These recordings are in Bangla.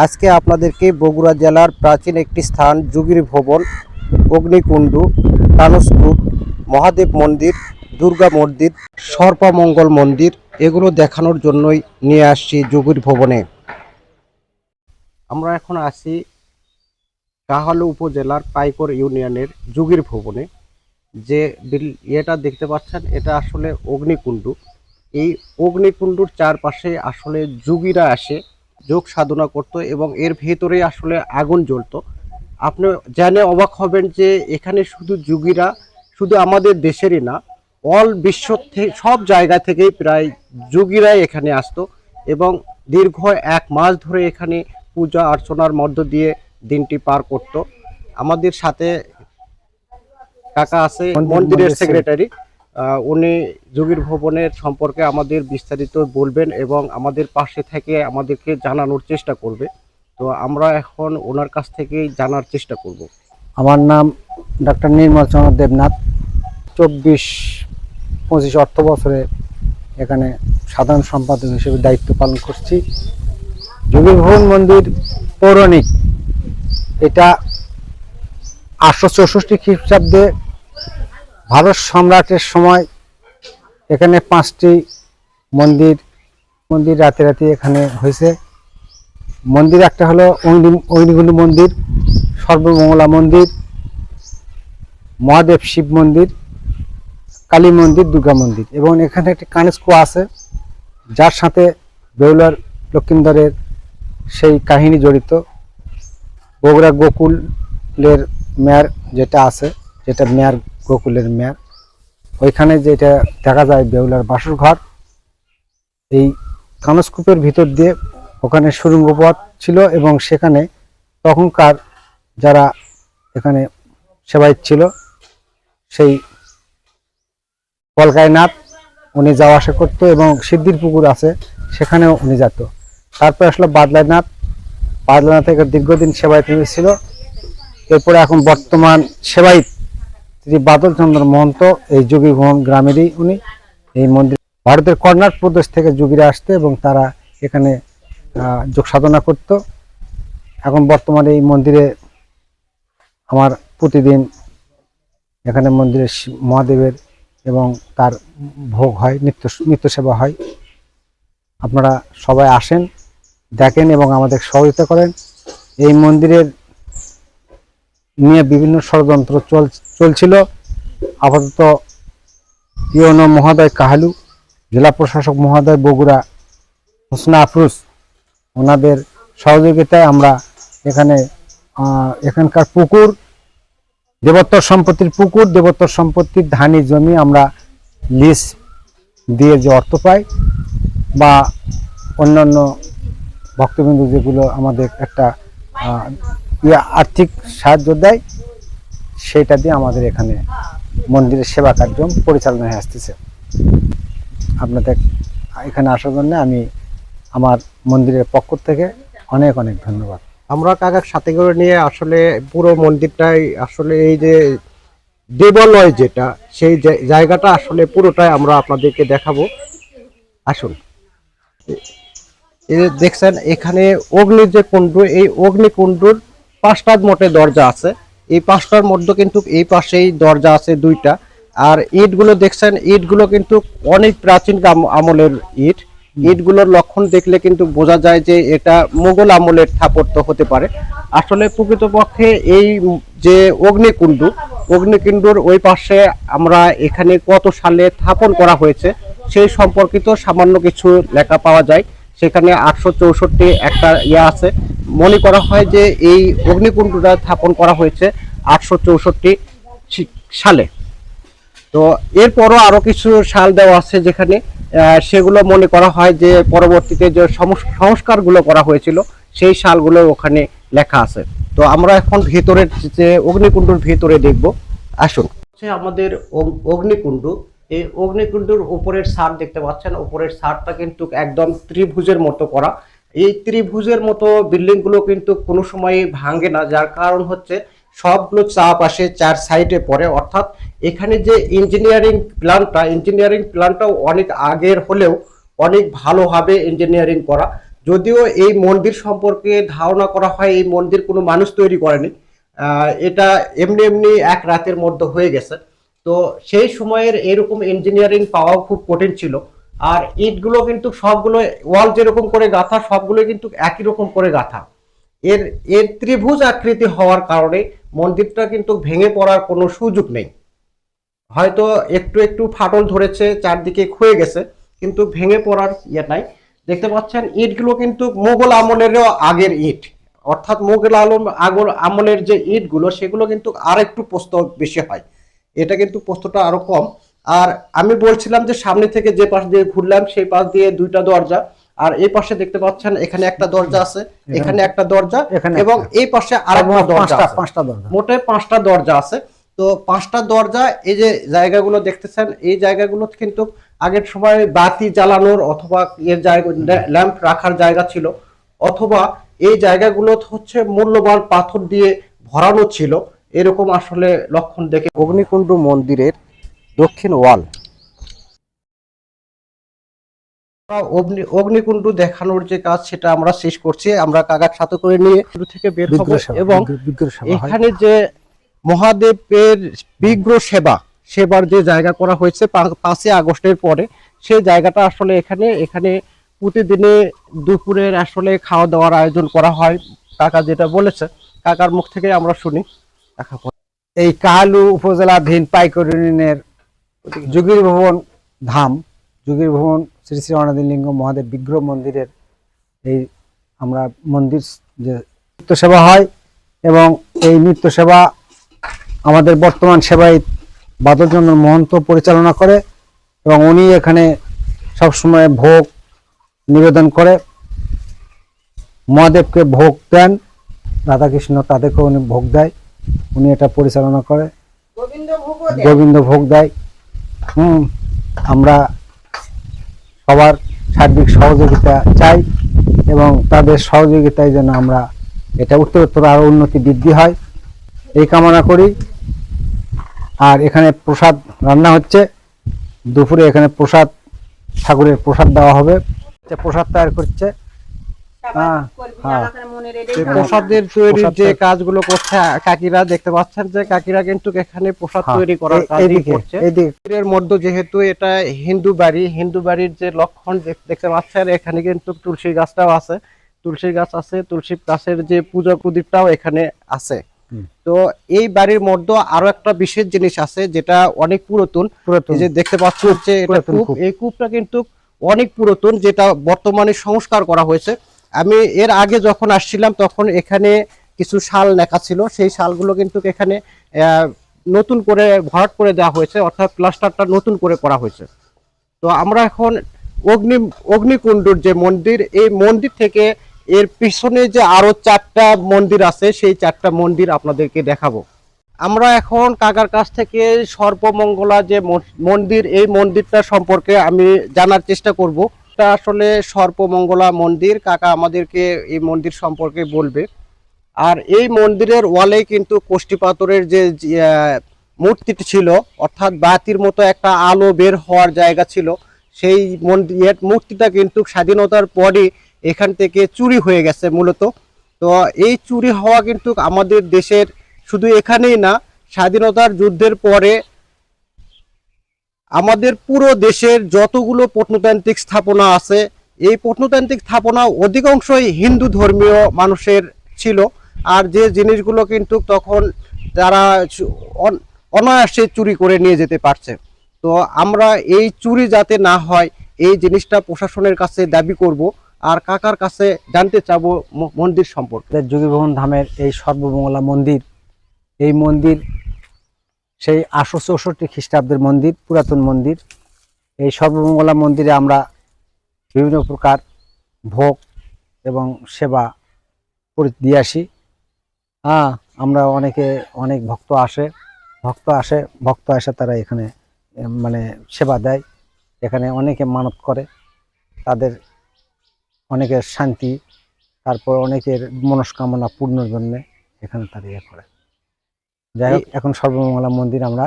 আজকে আপনাদেরকে বগুড়া জেলার প্রাচীন একটি স্থান, যুগির ভবন, অগ্নিকুণ্ডু টানসপুর মহাদেব মন্দির, দুর্গা মন্দির সর্পমঙ্গল মন্দির, এগুলো দেখানোর জন্যই নিয়ে আসছি যুগির ভবনে। আমরা এখন আছি কাহালু উপজেলার পাইকর ইউনিয়নের যুগির ভবনে। যে বিল- ইয়েটা দেখতে পাচ্ছেন, এটা আসলে অগ্নিকুণ্ডু। এই অগ্নিকুণ্ডুর চারপাশে আসলে যুগীরা আসে। যোগ সাধনা করত এবং এর ভেতরে আসলে আগুন জ্বলতো। আপনি জেনে অবাক হবেন যে এখানে শুধু যুগীরা শুধু আমাদের দেশেরই না অল বিশ্ব থেকে সব জায়গা থেকেই প্রায় যুগীরাই এখানে আসতো এবং দীর্ঘ এক মাস ধরে এখানে পূজা অর্চনার মধ্য দিয়ে দিনটি পার করত। আমাদের সাথে কাকা আছে মন্দিরের সেক্রেটারি উনি যোগীর ভবনের সম্পর্কে আমাদের বিস্তারিত বলবেন এবং আমাদের পাশে থেকে আমাদেরকে জানানোর চেষ্টা করবে। তো আমরা এখন ওনার কাছ থেকেই জানার চেষ্টা করব। আমার নাম ডক্টর নির্মল চন্দ্র দেবনাথ। চব্বিশ, পঁচিশ অর্থ বছরে এখানে সাধারণ সম্পাদক হিসেবে দায়িত্ব পালন করছি। যোগী ভবন মন্দির পৌরাণিক। এটা আটশো চৌষট্টি খ্রিস্টাব্দে ভারত সম্রাটের সময় এখানে পাঁচটি মন্দির মন্দির রাতে রাতে এখানে হয়েছে। মন্দির একটা হলো অগ্নি মন্দির, সর্বমঙ্গলা মন্দির, মহাদেব শিব মন্দির, কালী মন্দির, দুর্গা মন্দির এবং এখানে একটি কানেস্কো আছে, যার সাথে বেউলার লক্ষিন্দরের সেই কাহিনী জড়িত। বগুড়া গোকুলের মেয়ার যেটা আছে, যেটা মেয়ার গোকুলের মেয়ার ওইখানে যেটা দেখা যায় বেউলার বাসর ঘর, এই কানস্কূপের ভিতর দিয়ে ওখানে সুরঙ্গ পথ ছিল এবং সেখানে তখনকার যারা এখানে সেবায়িত ছিল, সেই কলকাইনাথ, উনি যাওয়া আসা করতো এবং সিদ্ধির পুকুর আছে, সেখানেও উনি যেত। তারপর আসলো বাদলাইনাথ। বাদলানাথ থেকে দীর্ঘদিন সেবায়িত ছিল এরপরে এখন বর্তমান সেবায়িত। শ্রী বাদল চন্দ্র মহন্ত, এই যোগী গ্রামেরই উনি। এই মন্দির ভারতের কর্ণাট প্রদেশ থেকে যোগীরা আসতে এবং তারা এখানে যোগ সাধনা করত। এখন বর্তমানে এই মন্দিরে আমার প্রতিদিন এখানে মন্দিরে মহাদেবের এবং তার ভোগ হয়, নিত্য নিত্য সেবা হয়। আপনারা সবাই আসেন, দেখেন এবং আমাদের সহযোগিতা করেন। এই মন্দিরের নিয়ে বিভিন্ন ষড়যন্ত্র চল, চলছিল। আপাতত ইয়নো মহোদয় কাহালু, জেলা প্রশাসক মহোদয় বগুড়া, হোসনা আফরুজ, ওনাদের সহযোগিতায় আমরা এখানে এখানকার পুকুর, দেবত্তর সম্পত্তির পুকুর, দেবত্তর সম্পত্তির ধানি জমি আমরা লিজ দিয়ে যে অর্থ পাই বা অন্যান্য ভক্তবিন্দু যেগুলো আমাদের একটা আর্থিক সাহায্য দেয়, সেটা দিয়ে আমাদের এখানে মন্দিরের সেবা কার্যক্রম পরিচালনা হয়ে আসতেছে। আপনাদের এখানে আসার জন্য আমি আমার মন্দিরের পক্ষ থেকে অনেক অনেক ধন্যবাদ। আমরা কাকার সাথে করে নিয়ে আসলে পুরো মন্দিরটাই আসলে এই যে দেবালয় যেটা, সেই জায়গাটা আসলে পুরোটাই আমরা আপনাদেরকে দেখাবো। আসুন। দেখছেন এখানে অগ্নি যে কুণ্ড, এই অগ্নিকুণ্ডুর পাঁচটার মোটে দরজা আছে। এই পাঁচটার মধ্যে কিন্তু এই পাশেই দরজা আছে দুইটা। আর ইটগুলো দেখছেন ইটগুলো কিন্তু অনেক প্রাচীন আমলের ইট। ইটগুলোর লক্ষণ দেখলে কিন্তু বোঝা যায় যে এটা মোগল আমলের স্থাপত্য হতে পারে। আসলে প্রকৃতপক্ষে এই যে অগ্নিকুণ্ডু অগ্নিকুণ্ডুর ওই পাশে আমরা এখানে কত সালে স্থাপন করা হয়েছে সেই সম্পর্কিত সামান্য কিছু লেখা পাওয়া যায়। সেখানে আটশো চৌষট্টি একটা ইয়ে আছে। মনে করা হয় যে এই অগ্নিকুণ্ডটা স্থাপন করা হয়েছে আটশো চৌষট্টি সালে। তো এরপরও আরও কিছু সাল দেওয়া আছে যেখানে সেগুলো মনে করা হয় যে পরবর্তীতে যে সংস্কারগুলো করা হয়েছিল, সেই সালগুলো ওখানে লেখা আছে। তো আমরা এখন ভেতরের যে অগ্নিকুণ্ডুর ভেতরে দেখব। আসুন। আমাদের অগ- অগ্নিকুণ্ড। এই অগ্নিকুণ্ডুর উপরের সার দেখতে পাচ্ছেন, উপরের সারটা কিন্তু একদম ত্রিভুজের মতো করা। এই ত্রিভুজের মতো বিল্ডিংগুলো কিন্তু কোনো সময় ভাঙে না, যার কারণ হচ্ছে সবগুলো চাপ আসে চার সাইডে পড়ে। অর্থাৎ এখানে যে ইঞ্জিনিয়ারিং প্ল্যানটা, ইঞ্জিনিয়ারিং প্ল্যানটাও অনেক আগের হলেও অনেক ভালোভাবে ইঞ্জিনিয়ারিং করা। যদিও এই মন্দির সম্পর্কে ধারণা করা হয়, এই মন্দির কোনো মানুষ তৈরি করেনি। এটা এমনি এমনি এক রাতের মধ্যে হয়ে গেছে। তো সেই সময়ের এরকম ইঞ্জিনিয়ারিং পাওয়া খুব কঠিন ছিল। আর ইটগুলো কিন্তু সবগুলো ওয়াল যেরকম করে গাঁথা সবগুলো কিন্তু একই রকম করে গাঁথা। এর এর ত্রিভুজ আকৃতি হওয়ার কারণে মন্দিরটা কিন্তু ভেঙে পড়ার কোনো সুযোগ নেই। হয়তো একটু একটু ফাটল ধরেছে, চারদিকে ক্ষয়ে গেছে, কিন্তু ভেঙে পড়ার ইয়ে নাই। দেখতে পাচ্ছেন, ইটগুলো কিন্তু মোগল আমলেরও আগের ইট। অর্থাৎ মোগল আলম আগর আমলের যে ইটগুলো, সেগুলো কিন্তু আর একটু প্রস্তাব বেশি হয়। এটা কিন্তু পোস্তটা আরও কম। আর আমি বলছিলাম যে সামনে থেকে যে পাশ দিয়ে ঘুরলাম সেই পাশ দিয়ে দুইটা দরজা। আর এই পাশে দেখতে পাচ্ছেন এখানে একটা দরজা আছে এখানে একটা দরজা এখানে এবং এই পাশে আরেকটা দরজা পাঁচটা পাঁচটা দরজা। মোটে পাঁচটা দরজা আছে। তো পাঁচটা দরজা এই যে জায়গাগুলো দেখতেছেন এই জায়গাগুলো কিন্তু আগের সময় বাতি জ্বালানোর অথবা এর জায়গা ল্যাম্প রাখার জায়গা ছিল। অথবা এই জায়গাগুলো হচ্ছে মূল্যবান পাথর দিয়ে ভরানো ছিল। এরকম আসলে লক্ষণ দেখে অগ্নিকুণ্ড মন্দিরের দক্ষিণ ওয়াল অগ্নি অগ্নিকুণ্ড দেখানোর যে কাজ সেটা আমরা শেষ করছি আমরা কাকার সাথে করে নিয়ে শুরু থেকে বের হব এবং। এখানে যে মহাদেবের বিগ্রহ সেবা সেবার যে জায়গা করা হয়েছে পাঁচই আগস্টের পরে সেই জায়গাটা আসলে এখানে এখানে প্রতিদিনে দুপুরের আসলে খাওয়া দাওয়ার আয়োজন করা হয় কাকা যেটা বলেছে কাকার মুখ থেকে আমরা শুনি। এই কাহালু উপজেলাধীন পাইকর ইউনিয়নের যুগীর ভবন ধাম, যুগীর ভবন শ্রী শ্রী অনাদিন লিঙ্গ মহাদেব বিগ্রহ মন্দিরের এই আমরা মন্দির যে নিত্য সেবা হয় এবং এই নিত্য সেবা আমাদের বর্তমান সেবায় বাদলচন্দ্র মহন্ত পরিচালনা করে এবং উনি এখানে সবসময় ভোগ নিবেদন করে, মহাদেবকে ভোগ দেন, রাধাকৃষ্ণ তাদেরকে উনি ভোগ দেয়। উনি এটা পরিচালনা করে। গোবিন্দ ভোগ দেয়। হুম আমরা সবার সার্বিক সহযোগিতা চাই এবং তাদের সহযোগিতায় যেন আমরা এটা উত্তরোত্তর আরও উন্নতি বৃদ্ধি হয়। এই কামনা করি। আর এখানে প্রসাদ রান্না হচ্ছে। দুপুরে এখানে প্রসাদ ঠাকুরের প্রসাদ দেওয়া হবে। প্রসাদ তৈরি করছে হ্যাঁ, হ্যাঁ। যে প্রসাদের তৈরির যে কাজগুলো করছে কাকিরা দেখতে পাচ্ছেন যে কাকিরা কিন্তু এখানে প্রসাদ হ্যাঁ, তৈরি করার করছে। এর মধ্যে যেহেতু এটা হিন্দু বাড়ি হিন্দু বাড়ির যে লক্ষণ দেখতে পাচ্ছেন এখানে কিন্তু তুলসী গাছটাও আছে। তুলসী গাছ আছে তুলসী গাছের যে পূজা প্রদীপটাও এখানে আছে। তো এই বাড়ির মধ্যে আরও একটা বিশেষ জিনিস আছে যেটা অনেক পুরাতন। যে দেখতে পাচ্ছেন হচ্ছে এটা কূপ। এই কূপটা কিন্তু অনেক পুরাতন যেটা বর্তমানে সংস্কার করা হয়েছে। আমি এর আগে যখন আসছিলাম, তখন এখানে কিছু শাল লেখা ছিল। সেই শালগুলো কিন্তু এখানে নতুন করে ভরাট করে দেওয়া হয়েছে, অর্থাৎ প্লাস্টারটা নতুন করে করা হয়েছে। তো আমরা এখন অগ্নি, অগ্নিকুণ্ডুর যে মন্দির, এই মন্দির থেকে এর পিছনে যে আরও চারটা মন্দির আছে, সেই চারটা মন্দির আপনাদেরকে দেখাবো। আমরা এখন কাকার কাছ থেকে সর্বমঙ্গলা যে মন- মন্দির, এই মন্দিরটা সম্পর্কে আমি জানার চেষ্টা করব। এটা আসলে সর্বমঙ্গলা মন্দির কাকা আমাদেরকে এই মন্দির সম্পর্কে বলবে। আর এই মন্দিরের ওয়ালে কিন্তু কোষ্ঠী পাথরের যে যে, মূর্তিটি ছিল অর্থাৎ বাতির মতো একটা আলো বের হওয়ার জায়গা ছিল সেই মন্দির মূর্তিটা কিন্তু স্বাধীনতার পরই এখান থেকে চুরি হয়ে গেছে মূলত। তো এই চুরি হওয়া কিন্তু আমাদের দেশের শুধু এখানেই না স্বাধীনতার যুদ্ধের পরে আমাদের পুরো দেশের যতগুলো প্রত্নতান্ত্রিক স্থাপনা আছে, এই প্রত্নতান্ত্রিক স্থাপনা অধিকাংশই হিন্দু ধর্মীয় মানুষের ছিল। আর যে জিনিসগুলো কিন্তু তখন তারা অন- অনায়াসে চুরি করে নিয়ে যেতে পারছে। তো আমরা এই চুরি যাতে না হয়, এই জিনিসটা প্রশাসনের কাছে দাবি করব। আর কাকার কাছে জানতে চাব মন্দির সম্পর্কে। যোগীভবন ধামের এই সর্বমঙ্গলা মন্দির, এই মন্দির সেই আটশো চৌষট্টি খ্রিস্টাব্দের মন্দির, পুরাতন মন্দির। এই সর্বমঙ্গলা মন্দিরে আমরা বিভিন্ন প্রকার ভোগ এবং সেবা করে দিয়ে আসি। হ্যাঁ আমরা অনেকে অনেক ভক্ত আসে ভক্ত আসে ভক্ত আসে তারা এখানে মানে সেবা দেয়। এখানে অনেকে মানত করে, তাদের অনেকের শান্তি, তারপর অনেকের মনস্কামনা পূর্ণর জন্য এখানে তারা ইয়ে করে। যাই হোক এখন সর্বমঙ্গলা মন্দির আমরা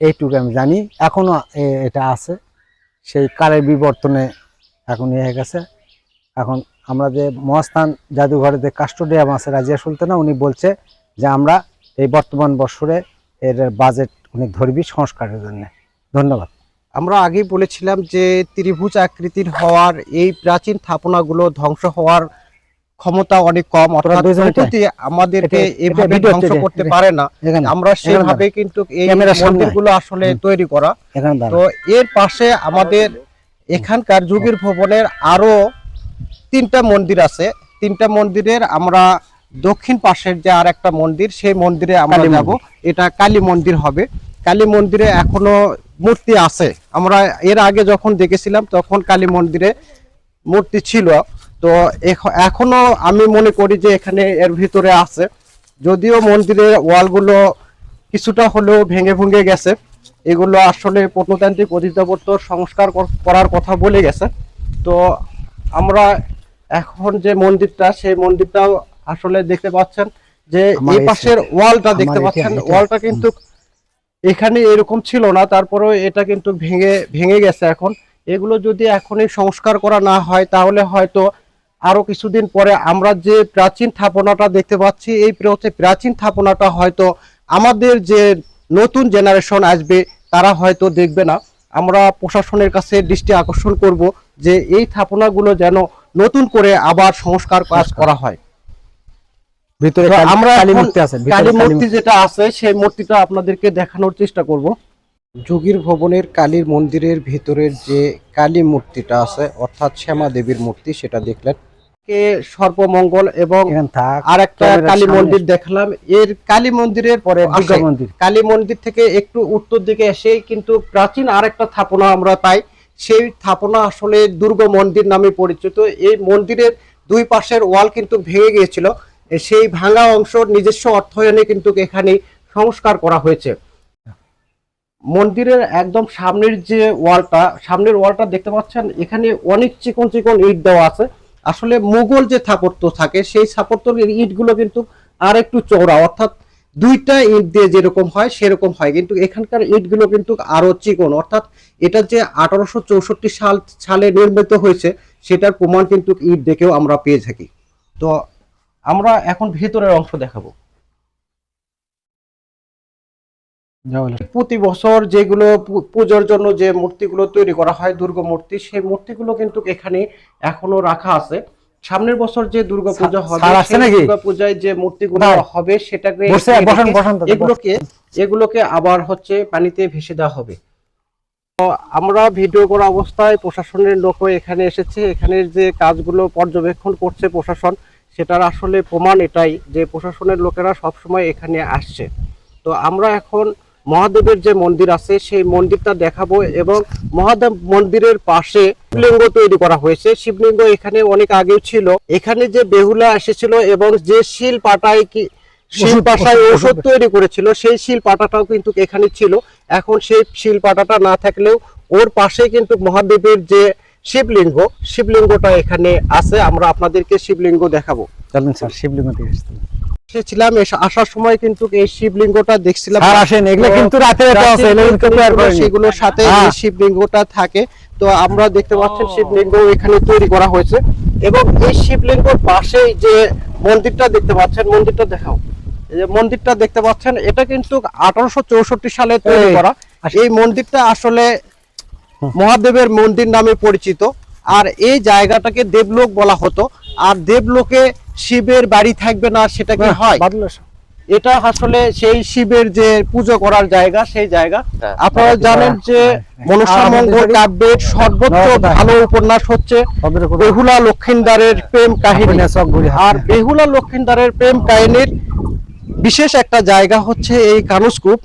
এইটুকু আমি জানি। এখনও এটা আছে। সেই কালের বিবর্তনে এখন ইয়ে হয়ে গেছে। এখন আমরা যে মহাস্থান জাদুঘরে যে কাস্টোডিয়াম আছে রাজিয়া সুলতানা উনি বলছে যে আমরা এই বর্তমান বছরে এর বাজেট উনি ধরবি সংস্কারের জন্য। ধন্যবাদ। আমরা আগেই বলেছিলাম যে ত্রিভুজ আকৃতির হওয়ার এই প্রাচীন স্থাপনাগুলো ধ্বংস হওয়ার ক্ষমতা অনেক কম অর্থাৎ প্রকৃতি আমাদেরকে এভাবে ধ্বংস করতে পারে না। আমরা সেভাবে কিন্তু এই মন্দিরগুলো আসলে তৈরি করা। তো এর পাশে আমাদের এখানকার যুগের ভবনের আরও তিনটা মন্দির আছে। তিনটা মন্দিরের আমরা দক্ষিণ পাশের যে আর একটা মন্দির সেই মন্দিরে আমরা যাব। এটা কালী মন্দির হবে। কালী মন্দিরে এখনও মূর্তি আছে। আমরা এর আগে যখন দেখেছিলাম তখন কালী মন্দিরে মূর্তি ছিল। তো এখ- এখনও আমি মনে করি যে এখানে এর ভিতরে আছে। যদিও মন্দিরের ওয়ালগুলো কিছুটা হলেও ভেঙে ভেঙে গেছে। এগুলো আসলে প্রত্নতান্ত্রিক অধিদপ্তর সংস্কার করার কথা বলে গেছে। তো আমরা এখন যে মন্দিরটা সেই মন্দিরটাও আসলে দেখতে পাচ্ছেন যে এই পাশের ওয়ালটা দেখতে পাচ্ছেন। ওয়ালটা কিন্তু এখানে এরকম ছিল না তারপরেও এটা কিন্তু ভেঙে ভেঙে গেছে এখন। এগুলো যদি এখনই সংস্কার করা না হয় তাহলে হয়তো আরও কিছুদিন পরে আমরা যে প্রাচীন স্থাপনাটা দেখতে পাচ্ছি এই প্র- প্রাচীন স্থাপনাটা হয়তো আমাদের যে নতুন জেনারেশন আসবে তারা হয়তো দেখবে না। আমরা প্রশাসনের কাছে দৃষ্টি আকর্ষণ করব যে এই স্থাপনাগুলো যেন নতুন করে আবার সংস্কার কাজ করা হয়। ভিতরে আমরা কালী মূর্তি আছে কালী মূর্তি। যেটা আছে সেই মূর্তিটা আপনাদেরকে দেখানোর চেষ্টা করব। যোগীর ভবনের কালীর মন্দিরের ভিতরের যে কালী মূর্তিটা আছে অর্থাৎ শ্যামা দেবীর মূর্তি সেটা দেখলেন। কে সর্বমঙ্গল এবং আর একটা কালী মন্দির দেখলাম। এর কালী মন্দিরের পরে মন্দির। কালী মন্দির থেকে একটু উত্তর দিকে এসে কিন্তু প্রাচীন আরেকটা স্থাপনা আমরা পাই। সেই স্থাপনা আসলে দুর্গ মন্দির নামে পরিচিত। এই মন্দিরের দুই পাশের ওয়াল কিন্তু ভেঙে গিয়েছিল। সেই ভাঙা অংশ নিজস্ব অর্থায়নে কিন্তু এখানে সংস্কার করা হয়েছে। মন্দিরের একদম সামনের যে ওয়ালটা, সামনের ওয়ালটা দেখতে পাচ্ছেন, এখানে অনেক চিকন চিকন ইট দেওয়া আছে। আসলে মুঘল যে স্থাপত্য থাকে, সেই স্থাপত্যের ইটগুলো কিন্তু আর একটু চওড়া, অর্থাৎ দুইটা ইট দিয়ে যেরকম হয়, সেরকম হয়। কিন্তু এখানকার ইটগুলো কিন্তু আরও চিকন, অর্থাৎ এটা যে আঠারোশো চৌষট্টি সাল, সালে নির্মিত হয়েছে, সেটার প্রমাণ কিন্তু ইট দেখেও আমরা পেয়ে থাকি। তো আমরা এখন ভেতরের অংশ দেখাবো। প্রতি বছর যেগুলো পূজার জন্য যে মূর্তিগুলো তৈরি করা হয় দুর্গা মূর্তি সেই মূর্তিগুলো কিন্তু এখানে এখনও রাখা আছে। সামনের বছর যে দুর্গা পূজা হবে স্যার আছে সেই নাকি? দুর্গা পূজায় যে মূর্তিগুলো হবে সেটাকে। এগুলোকে এগুলোকে আবার হচ্ছে পানিতে ভেসে দেওয়া হবে। তো আমরা ভিডিও করা অবস্থায় প্রশাসনের লোকও এখানে এসেছে। এখানের যে কাজগুলো পর্যবেক্ষণ করছে প্রশাসন সেটার আসলে প্রমাণ এটাই যে প্রশাসনের লোকেরা সবসময় এখানে আসছে। তো আমরা এখন মহাদেবের যে মন্দির আছে সেই মন্দিরটা দেখাবো এবং মহাদেব মন্দিরের পাশে শিবলিঙ্গ তৈরি করা হয়েছে। শিবলিঙ্গ এখানে অনেক আগেও ছিল। এখানে যে বেহুলা এসেছিল এবং যে শিল পাটায় কি শিল পাশায় ওষুধ- তৈরি করেছিল সেই শিল পাটাটাও কিন্তু এখানে ছিল। এখন সেই শিল পাটাটা না থাকলেও ওর পাশে কিন্তু মহাদেবের যে শিবলিঙ্গ শিবলিঙ্গটা এখানে আছে। আমরা আপনাদেরকে শিবলিঙ্গ দেখাবো। চলেন স্যার শিবলিঙ্গ দিয়ে এসেছিলাম এসে- আসার সময় কিন্তু এই শিবলিঙ্গটা দেখছিলাম। স্যার আসেন এগুলো কিন্তু রাতে আছে। সেগুলোর সাথে হ্যাঁ। এই শিবলিঙ্গটা থাকে। তো আমরা দেখতে পাচ্ছেন শিবলিঙ্গ এখানে তৈরি করা হয়েছে। এবং এই শিবলিঙ্গর পাশেই যে মন্দিরটা দেখতে পাচ্ছেন মন্দিরটা দেখাও। যে মন্দিরটা দেখতে পাচ্ছেন এটা কিন্তু আঠারোশো চৌষট্টি সালে তৈরি করা। এই মন্দিরটা আসলে মহাদেবের মন্দির নামে পরিচিত। আর এই জায়গাটাকে দেবলোক বলা হতো। আর দেবলোকে শিবের বাড়ি থাকবে না সেটা কি হয়? এটা আসলে সেই শিবের যে পুজো করার জায়গা সেই জায়গা। আপনারা জানেন যে মনসা মঙ্গল কাব্যের সর্বোচ্চ ভালো উপন্যাস হচ্ছে বেহুলা লক্ষিন্দারের প্রেম কাহিনী। আর বেহুলা লক্ষিন্দারের প্রেম কাহিনীর বিশেষ একটা জায়গা হচ্ছে এই কানুস্কুপ।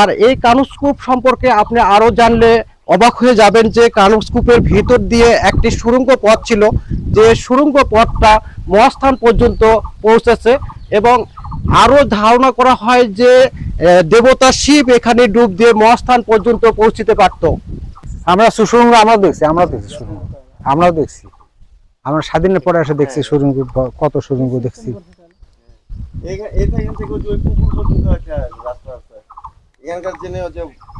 আর এই কানুস্কুপ সম্পর্কে আপনি আরও জানলে অবাক হয়ে যাবেন যে কানুস্কুপের ভিতর দিয়ে একটি সুড়ঙ্গ পথ ছিল যে সুড়ঙ্গ পথটা মহাস্থান পর্যন্ত পৌঁছেছে এবং আরও ধারণা করা হয় যে দেবতা শিব এখানে ডুব দিয়ে মহাস্থান পর্যন্ত পৌঁছিতে পারত। আমরা সুসুরঙ্গ আমরা দেখছি আমরা দেখছি সুরঙ্গ আমরাও দেখছি। আমরা স্বাধীনের পরে এসে দেখছি সুরঙ্গ কত সুরঙ্গ দেখছি। এখানকার যিনি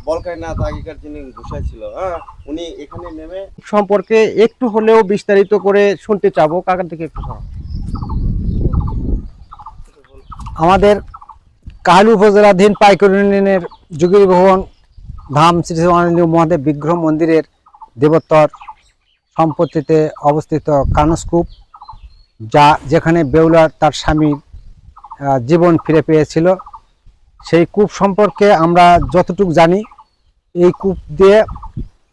ওই যে বলকাইনাথ আগেকার যিনি ঘুষাই ছিল হ্যাঁ উনি এখানে নেমে সম্পর্কে একটু হলেও বিস্তারিত করে শুনতে চাবো। কাকার থেকে একটু আমাদের কাহালু উপজেলাধীন পাইকর ইউনিয়নের যুগীর ভবন ধাম শ্রী শ্রী মহাদেব বিগ্রহ মন্দিরের দেবোত্তর সম্পত্তিতে অবস্থিত কানস্কূপ যা যেখানে বেউলার তার স্বামীর জীবন ফিরে পেয়েছিল। সেই কূপ সম্পর্কে আমরা যতটুকু জানি এই কূপ দিয়ে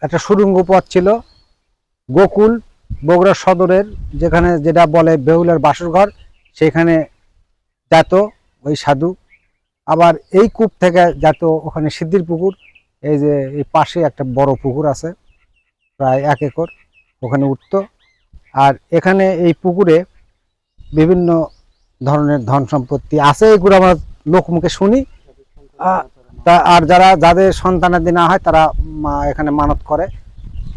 একটা সুড়ঙ্গ পথ ছিল। গোকুল বগুড়া সদরের, যেখানে যেটা বলে বেহুলার বাসরঘর, সেখানে যেত ওই সাধু। আবার এই কূপ থেকে যেত ওখানে সিদ্ধির পুকুর, এই যে এই পাশে একটা বড় পুকুর আছে, প্রায় এক একর ওখানে উঠতো। আর এখানে এই পুকুরে বিভিন্ন ধরনের ধন সম্পত্তি আছে এগুলো আমরা লোকমুখে শুনি। তা আর যারা যাদের সন্তানাদি না হয় তারা এখানে মানত করে।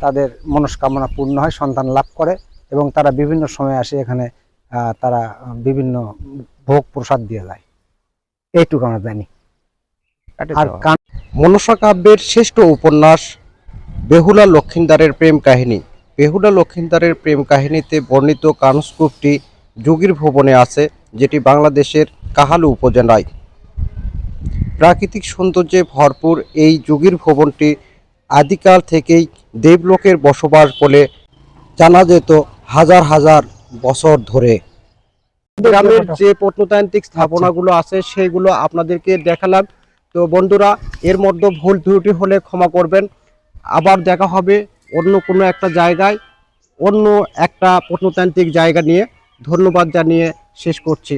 তাদের মনস্কামনা পূর্ণ হয় সন্তান লাভ করে এবং তারা বিভিন্ন সময় আসে এখানে তারা বিভিন্ন ভোগ প্রসাদ দিয়ে যায়। এইটুকু আমরা জানি। আর মনসা কাব্যের শ্রেষ্ঠ উপন্যাস বেহুলা লক্ষিন্দারের প্রেম কাহিনী। বেহুলা লক্ষিন্দারের প্রেম কাহিনীতে বর্ণিত কানস্কূপটি যোগীর ভবনে আছে যেটি বাংলাদেশের কাহালু উপজেলায়। প্রাকৃতিক সৌন্দর্যে ভরপুর এই যোগীর ভবনটি আদিকাল থেকেই দেবলোকের বসবাস বলে জানা যেত হাজার হাজার বছর ধরে। গ্রামের যে প্রত্নতান্ত্রিক স্থাপনাগুলো আছে সেগুলো আপনাদেরকে দেখালাম। তো বন্ধুরা এর মধ্যে ভুল ত্রুটি হলে ক্ষমা করবেন। আবার দেখা হবে অন্য কোনো একটা জায়গায় অন্য একটা প্রত্নতান্ত্রিক জায়গা নিয়ে। ধন্যবাদ জানিয়ে শেষ করছি।